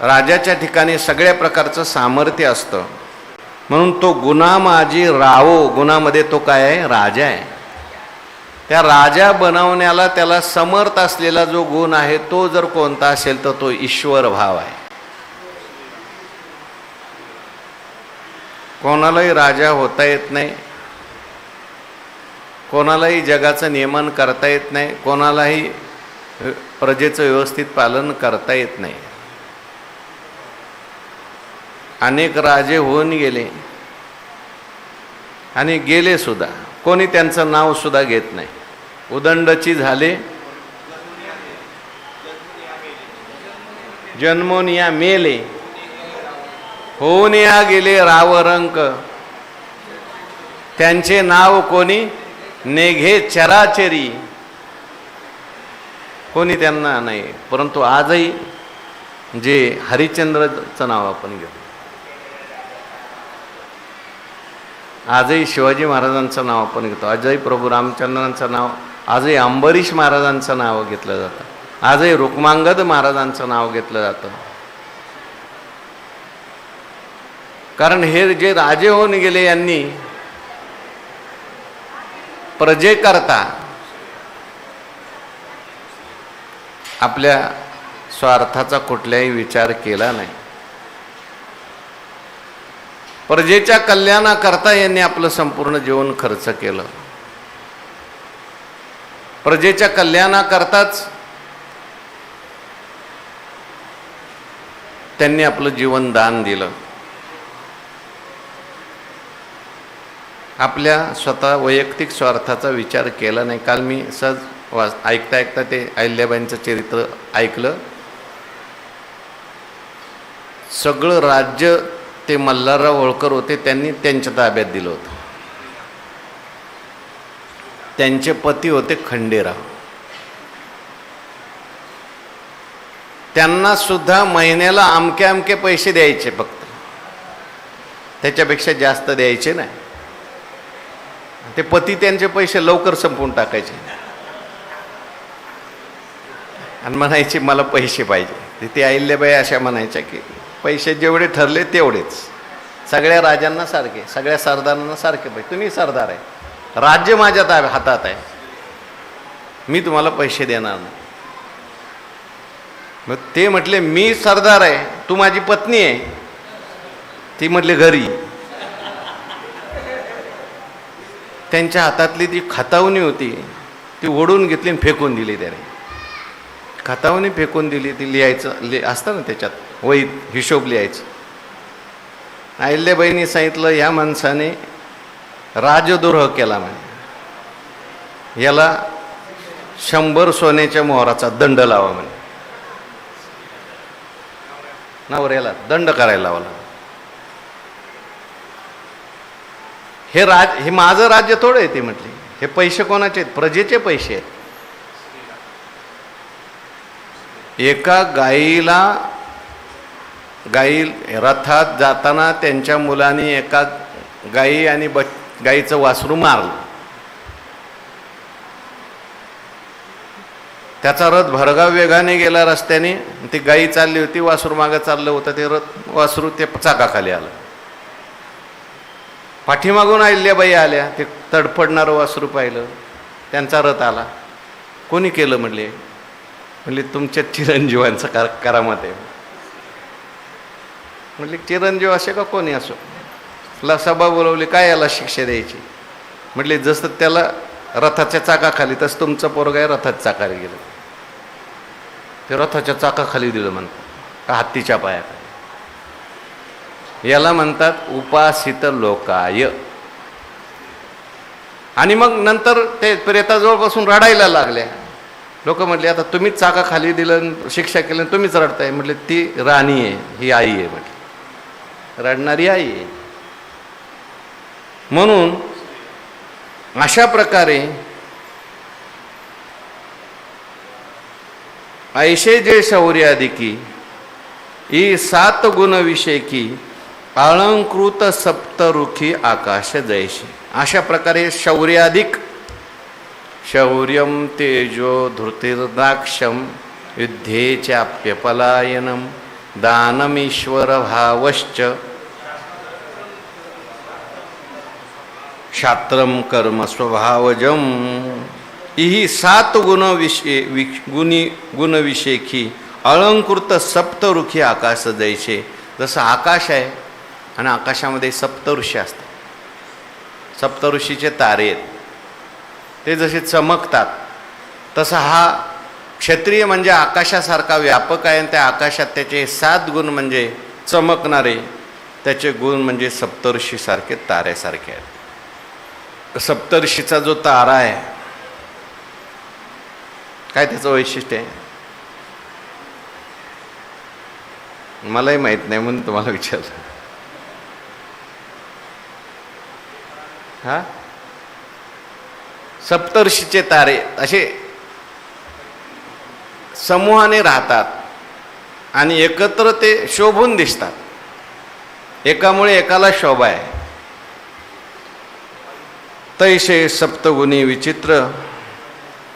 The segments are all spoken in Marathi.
राजाच्या ठिकाणी सगळ्या प्रकारचं सामर्थ्य असतं. म्हणून तो गुन्हा माझी रावो गुणामध्ये तो काय आहे? राजा आहे. त्या राजा बनवण्याला त्याला समर्थ असलेला जो गुण आहे तो जर कोणता असेल तर तो ईश्वर भाव आहे. कोणालाही राजा होता येत नाही. कोणालाही जगाचं नियमन करता येत नाही. कोणालाही प्रजेचं व्यवस्थित पालन करता येत नाही. अनेक राजे होऊन गेले. आणि गेले सुद्धा. कोणी त्यांचं नाव सुद्धा घेत नाही. उदंडची झाले. जन्मोनिया मेले. होऊन या गेले रावरंक. त्यांचे नाव कोणी? नेघे चराचरी. कोणी त्यांना नाही. परंतु आजही जे हरिश्चंद्रचं नाव आपण घेऊ आजही शिवाजी महाराजांचं नाव आपण घेतो. आजही प्रभू रामचंद्रांचं नाव आजही अंबरीश महाराजांचं नाव घेतलं जातं. आजही रुक्मांगद महाराजांचं नाव घेतलं जातं. कारण हे जे राजे होऊन गेले यांनी प्रजेकरता आपल्या स्वार्थाचा कुठल्याही विचार केला नाही. प्रजेच्या कल्याणाकरता यांनी आपलं संपूर्ण जीवन खर्च केलं. प्रजेच्या कल्याणाकरताच त्यांनी आपलं जीवन दान दिलं. आपल्या स्वतः वैयक्तिक स्वार्थाचा विचार केला नाही. काल मी सहज वाच ऐकता ऐकता ते अहिल्याबाईंचं चरित्र ऐकलं. सगळं राज्य ते मल्हारराव होळकर होते त्यांनी त्यांच्या ताब्यात दिलं होतं. त्यांचे पती होते खंडेराव. त्यांना सुद्धा महिन्याला अमके अमके पैसे द्यायचे फक्त. त्याच्यापेक्षा जास्त द्यायचे नाही. ते पती त्यांचे पैसे लवकर संपवून टाकायचे. आणि म्हणायचे मला पैसे पाहिजे. तिथे अहिल्याबाई अशा म्हणायच्या की पैसे जेवढे ठरले तेवढेच. सगळ्या राजांना सारखे सगळ्या सरदारांना सारखे पाहिजे तुम्ही सरदार आहे. राज्य माझ्या ताब हातात आहे. मी तुम्हाला पैसे देणार नाही. मग ते म्हटले मी सरदार आहे. तू माझी पत्नी आहे. ती म्हटले घरी. त्यांच्या हातातली ती खतावणी होती. ती ओढून घेतली आणि फेकून दिली त्याने. खतावणी फेकून दिली ती लिहायचं लि असतं ना त्याच्यात वहीत हिशोब लिहायचं. अहिल्याबाईंनी सांगितलं या माणसाने राजद्रोह केला म्हणे. याला शंभर सोन्याच्या मोहराचा दंड लावा म्हणे. नवऱ्याला दंड करायला लावला हे राज हे माझं राज्य थोडं आहे ते म्हटले. हे पैसे कोणाचे आहेत? प्रजेचे पैसे आहेत. एका गाईला गाई रथात जाताना त्यांच्या मुलाने एका गाई आणि ब गाईचं वासरू मारलं. त्याचा रथ भरगाव वेगाने गेला रस्त्याने. ती गाई चालली होती वासरू मागं चाललं होतं. ते रथ वासरू ते चाकाखाली आलं. पाठीमागून अहिल्याबाई आल्या. ते तडफडणारं वासरू पाहिलं. त्यांचा रथ आला. कोणी केलं म्हणले? म्हणजे तुमच्या चिरंजीवांचं कर करामत आहे. म्हणले चिरंजीव असे का कोणी असो? ला सभा बोलवली काय याला शिक्षा द्यायची? म्हटले जसं त्याला रथाच्या चाकाखाली तसं तुमचं पोरग आहे रथाच्या चाकाला गेलं. ते रथाच्या चाकाखाली दिलं म्हणतात का हत्तीच्या पायाखाली. याला म्हणतात उपासित लोकाय. आणि मग नंतर ते प्रेताजवळ बसून रडायला लागल्या. लोक म्हटले आता तुम्हीच चाका खाली दिलं शिक्षा केलं तुम्हीच रडताय. म्हटले ती राणी आहे ही आई आहे म्हटली. रडणारी आई आहे. म्हणून अशा प्रकारे ऐशे जे शौर्यादिकी ई सात गुण विषयकी अलंकृत सप्तरुखी आकाश जैशी अशा प्रकारे शौर्याधिक शौर्य तेजो धृतिर्दाक्षम युद्धे चाप्यपलायनम दानमीश्वर भावश्च क्षात्रम कर्म स्वभावजम ही सात गुण विषय गुणी गुणविषेखी अलंकृत सप्तरुखी आकाश जैसे। जसं आकाश आहे आणि आकाशामध्ये सप्तऋषी असतात। सप्तऋषीचे तारे आहेत। ते जसे चमकतात तसा हा क्षत्रिय म्हणजे आकाशासारखा व्यापक आहे आणि त्या आकाशात त्याचे सात गुण म्हणजे चमकणारे त्याचे गुण म्हणजे सप्तर्षीसारखे ताऱ्यासारखे आहेत. सप्तर्षीचा जो तारा आहे काय त्याचं वैशिष्ट्य आहे? मलाही माहीत नाही म्हणून तुम्हाला विचारलं. हा? सप्तर्षीचे तारे असे समूहाने राहतात आणि एकत्र ते शोभून दिसतात. एकामुळे एकाला शोभा आहे. तैसे सप्तगुणी विचित्र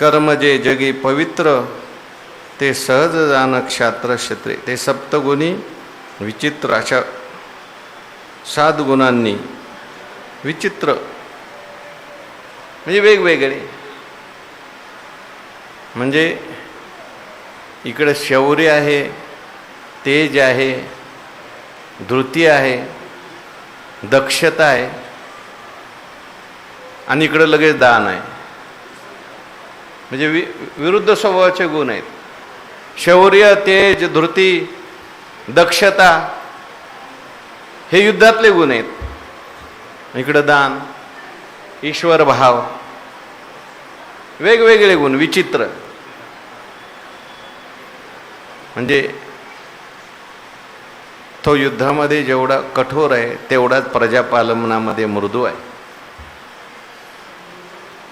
कर्म जे जगी पवित्र ते सहज जाण क्षात्र क्षेत्रे. ते सप्तगुणी विचित्र अशा सात गुणांनी विचित्र म्हणजे वेगवेगळे. म्हणजे इकडं शौर्य आहे तेज आहे धृती आहे दक्षता आहे आणि इकडं लगेच दान आहे. म्हणजे वि विरुद्ध स्वभावाचे गुण आहेत. शौर्य तेज धृती दक्षता हे युद्धातले गुण आहेत. इकडं दान ईश्वर भाव. वेगवेगळे गुण विचित्र. म्हणजे तो युद्धामध्ये जेवढा कठोर आहे तेवढाच प्रजापालनामध्ये मृदू आहे.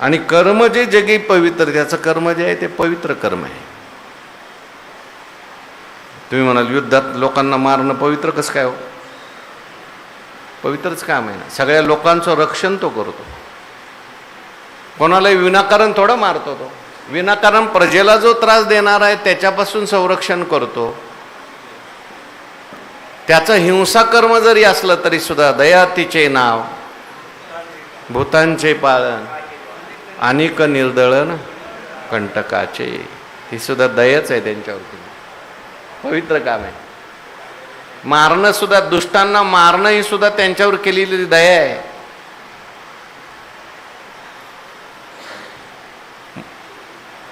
आणि कर्म जे जगी पवित्र त्याचं कर्म जे आहे ते पवित्र कर्म आहे. तुम्ही म्हणाल युद्धात लोकांना मारणं पवित्र कसं काय हो? पवित्रच काम आहे ना. सगळ्या लोकांचं रक्षण तो करतो. कोणालाही विनाकारण थोडं मारतो तो. विनाकारण प्रजेला जो त्रास देणार आहे त्याच्यापासून संरक्षण करतो. त्याचं हिंसा कर्म जरी असलं तरी सुद्धा दयातीचे नाव. भूतांचे पालन. अनेक निर्दळन कंटकाचे. ही सुद्धा दयच आहे त्यांच्यावरती. पवित्र काम आहे. मारणं सुद्धा दुष्टांना मारणं ही सुद्धा त्यांच्यावर केलेली दया आहे.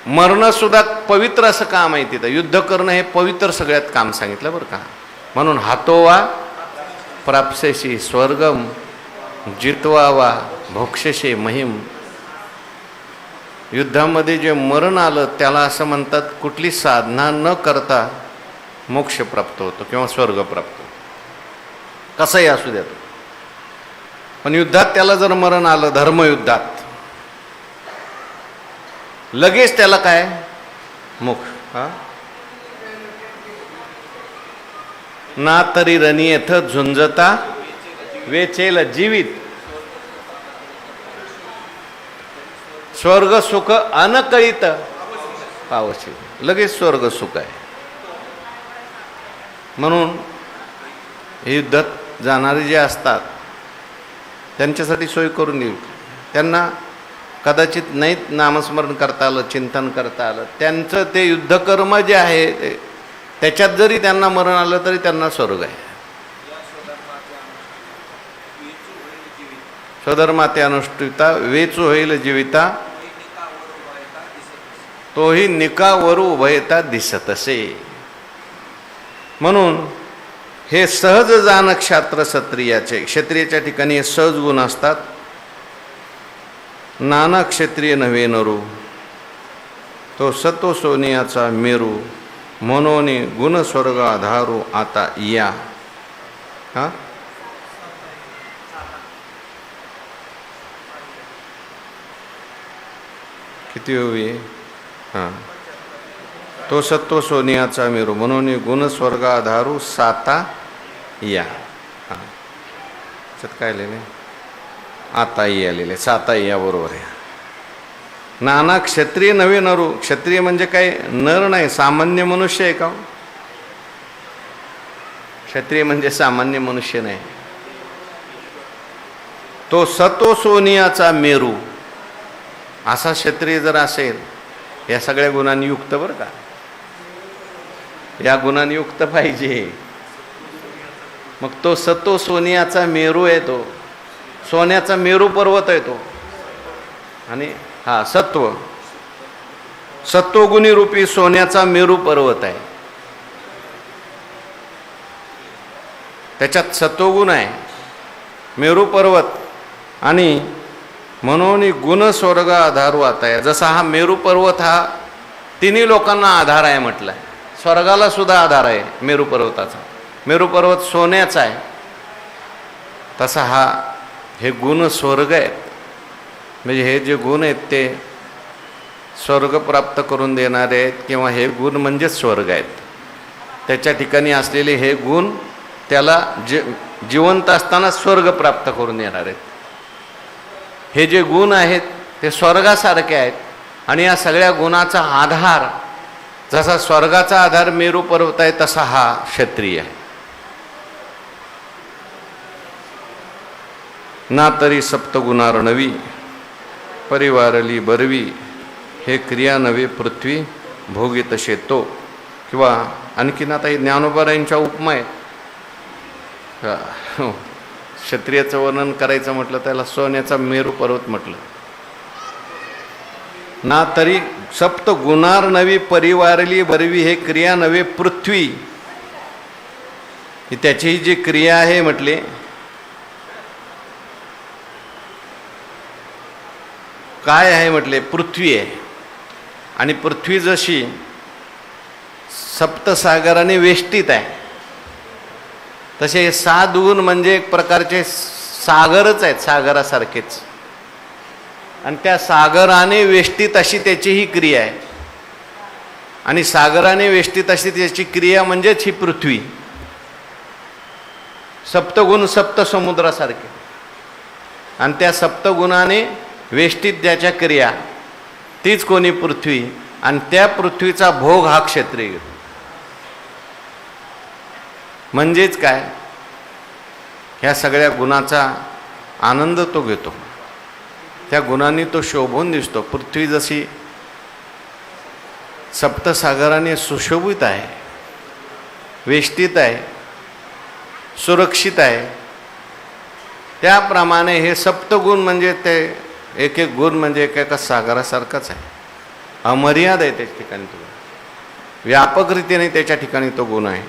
मरणंसुद्धा पवित्र असं काम आहे तिथं. युद्ध करणं हे पवित्र सगळ्यात काम सांगितलं बरं का. म्हणून हातोवा प्राप्सेशी स्वर्गम जितवावा भोक्षशे महिम. युद्धामध्ये जे मरण आलं त्याला असं म्हणतात कुठली साधना न करता मोक्ष प्राप्त होतो किंवा स्वर्ग प्राप्त होतो. कसंही असू द्या पण युद्धात त्याला जर मरण आलं धर्मयुद्धात लगेच त्याला काय? मुख हा? ना तरी रणी येथ झुंजता वेचेल जीवित. स्वर्ग सुख अनकळीत. पावशी लगेच स्वर्ग सुख आहे. म्हणून युद्धात जाणारे जे असतात त्यांच्यासाठी सोय करून देऊ त्यांना कदाचित नाही नामस्मरण करता आलं चिंतन करता आलं. त्यांचं ते युद्धकर्म जे आहे ते त्याच्यात जरी त्यांना मरण आलं तरी त्यांना स्वर्ग आहे. स्वधर्माते अनुष्ठिता वेच होईल जीविता. तोही निकावरू उभयता दिसत असे म्हणून हे सहज जाणक क्षात्र क्षत्रियाचे क्षत्रियाच्या ठिकाणी हे सहज गुण असतात. नाना क्षेत्रीय नव्हे नरू. तो सतो सोनियाचा मेरू मनोनी गुणस्वर्ग आधारू आता या. हा? किती होई? हां. तो सत्व सोनियाचा मेरू म्हणून गुणस्वर्ग आधारू साता या. हां. त्यात काय लिहिले आताई आलेले साताई या बरोबर आहे. नाना क्षत्रिय नवे नरू. क्षत्रिय म्हणजे काय? नर नाही सामान्य मनुष्य आहे का हो? क्षत्रिय म्हणजे सामान्य मनुष्य नाही. तो सतो सोनियाचा मेरू. असा क्षत्रिय जर असेल या सगळ्या गुणांनी युक्त बरं का? या गुणांनी युक्त पाहिजे. मग तो सतो सोनियाचा मेरू आहे तो. सोन्याचा मेरू पर्वत आहे तो. आणि हा सत्व. सत्वगुणी रूपी सोन्याचा मेरू पर्वत आहे. त्याच्यात सत्वगुण आहे. मेरू पर्वत आणि म्हणून गुण स्वर्ग आधार आहे. जसा हा मेरू पर्वत हा तिन्ही लोकांना आधार आहे म्हटलं आहे स्वर्गाला सुद्धा आधार आहे मेरू पर्वताचा. मेरू पर्वत सोन्याचा आहे. तसा हा हे गुण स्वर्ग आहेत. म्हणजे हे जे गुण आहेत ते स्वर्ग प्राप्त करून देणारे आहेत किंवा हे गुण म्हणजेच स्वर्ग आहेत. त्याच्या ठिकाणी असलेले हे गुण त्याला जे जिवंत असताना स्वर्ग प्राप्त करून देणार आहेत. हे जे गुण आहेत ते स्वर्गासारखे आहेत आणि या सगळ्या गुणाचा आधार जसा स्वर्गाचा आधार मेरू पर्वत आहे तसा हा क्षत्रिय आहे. ना तरी सप्तगुणार नवी परिवारली बरवी हे क्रिया नवे पृथ्वी भोगी तसे तो. किंवा आणखीन आता हे ज्ञानोबारायांच्या उपमा आहेत. हो. क्षत्रियाचं वर्णन करायचं म्हटलं त्याला सोन्याचा मेरू पर्वत म्हटलं. ना तरी सप्त गुणार नवी परिवारली बरवी हे क्रिया नवे पृथ्वी. ही त्याची जी क्रिया आहे म्हटले काय आहे म्हटले? पृथ्वी आहे. आणि पृथ्वी जशी सप्तसागराने वेष्टीत आहे तसे सात गुण म्हणजे एक प्रकारचे सागरच आहेत सागरासारखेच. आणि त्या सागराने वेष्टीत अशी त्याची ही क्रिया आहे. आणि सागराने वेष्टीत अशी त्याची क्रिया म्हणजेच ही पृथ्वी. सप्तगुण सप्त समुद्रासारखे आणि त्या सप्तगुणाने वेष्टीत द्याच्या क्रिया तीच कोणी पृथ्वी आणि त्या पृथ्वीचा भोग हा क्षेत्रीय घेतो म्हणजेच काय? ह्या सगळ्या गुणाचा आनंद तो घेतो. त्या गुणांनी तो शोभून दिसतो. पृथ्वी जशी सप्तसागराने सुशोभित आहे वेष्टीत आहे सुरक्षित आहे त्याप्रमाणे हे सप्तगुण म्हणजे ते एक एक गुण म्हणजे एक एका सागरासारखाच आहे. अमर्याद आहे त्याच ठिकाणी तो. व्यापक रीतीने त्याच्या ठिकाणी तो गुण आहे.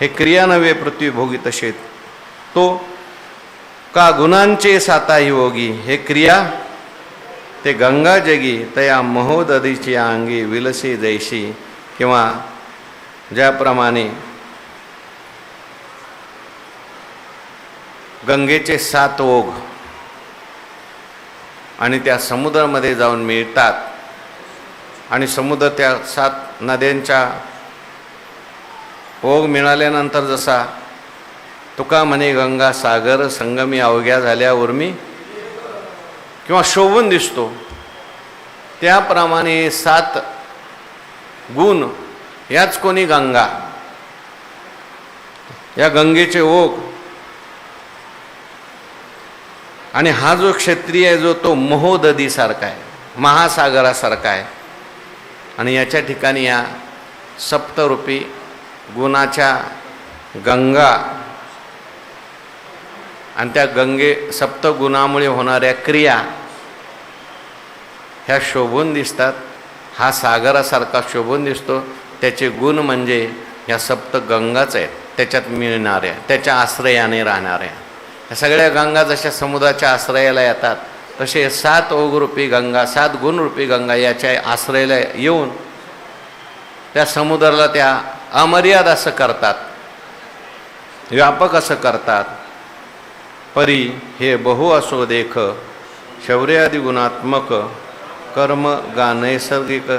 हे क्रिया नव्हे पृथ्वी भोगी तो का गुणांचे साताही योगी हे क्रिया ते गंगा जगी तया महोदधीची अंगी विलसी जैशी किंवा ज्याप्रमाणे गंगेचे सात ओघ. आणि त्या समुद्रामध्ये जाऊन मिळतात. आणि समुद्र त्या सात नद्यांच्या ओघ मिळाल्यानंतर जसा तुका म्हणे गंगा सागर संगमी अवघ्या झाल्यावर मी किंवा शोभून दिसतो. त्याप्रमाणे सात गुण याच कोणी गंगा. या गंगेचे ओघ आणि हा जो क्षत्रिय आहे जो तो महोदधीसारखा आहे महासागरासारखा आहे आणि याच्या ठिकाणी या सप्तरूपी गुणाच्या गंगा आणि त्या गंगे सप्तगुणामुळे होणाऱ्या क्रिया ह्या शोभून दिसतात. हा सागरासारखा शोभून दिसतो. त्याचे गुण म्हणजे ह्या सप्तगंगाच आहेत. त्याच्यात मिळणाऱ्या त्याच्या आश्रयाने राहणाऱ्या. ह्या सगळ्या गंगा जशा समुद्राच्या आश्रयाला येतात तसे सात ओगरूपी गंगा सात गुणरूपी गंगा याच्या आश्रयाला येऊन त्या समुद्राला त्या अमर्याद असं करतात. व्यापक असं करतात. परी हे बहु असो देख शौर्यादी गुणात्मक कर्म गा नैसर्गिक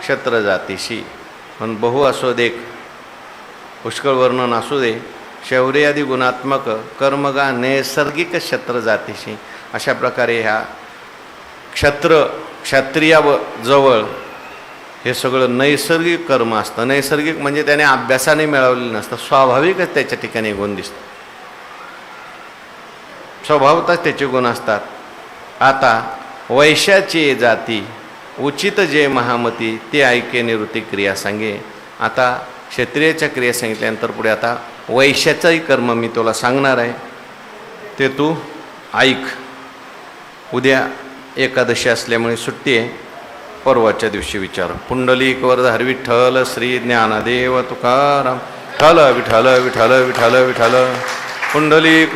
क्षेत्र जातीशी. पण बहु असो देख पुष्कळ वर्णन असू दे. शौर्यादी गुणात्मक कर्मगा नैसर्गिक क्षत्र जातीशी. अशा प्रकारे ह्या क्षत्र क्षत्रिया जवळ हे सगळं नैसर्गिक कर्म असतं. नैसर्गिक म्हणजे त्याने अभ्यासाने मिळवलेलं नसतं. स्वाभाविकच त्याच्या ठिकाणी गुण दिसतं स्वभावतच त्याचे गुण असतात. आता वैशाची जाती उचित जे महामती ते ऐके निवृत्ती क्रिया सांगे. आता क्षत्रियाच्या क्रिया सांगितल्यानंतर पुढे आता वैश्याचंही कर्म मी तुला सांगणार आहे. ते तू ऐक. उद्या एकादशी असल्यामुळे सुट्टी आहे. परवाच्या दिवशी विचार. पुंडलिक वरधर विठ्ठल श्री ज्ञानदेव तुकाराम. विठ्ठल विठ्ठल विठ्ठल विठ्ठल विठ्ठल. पुंडलिक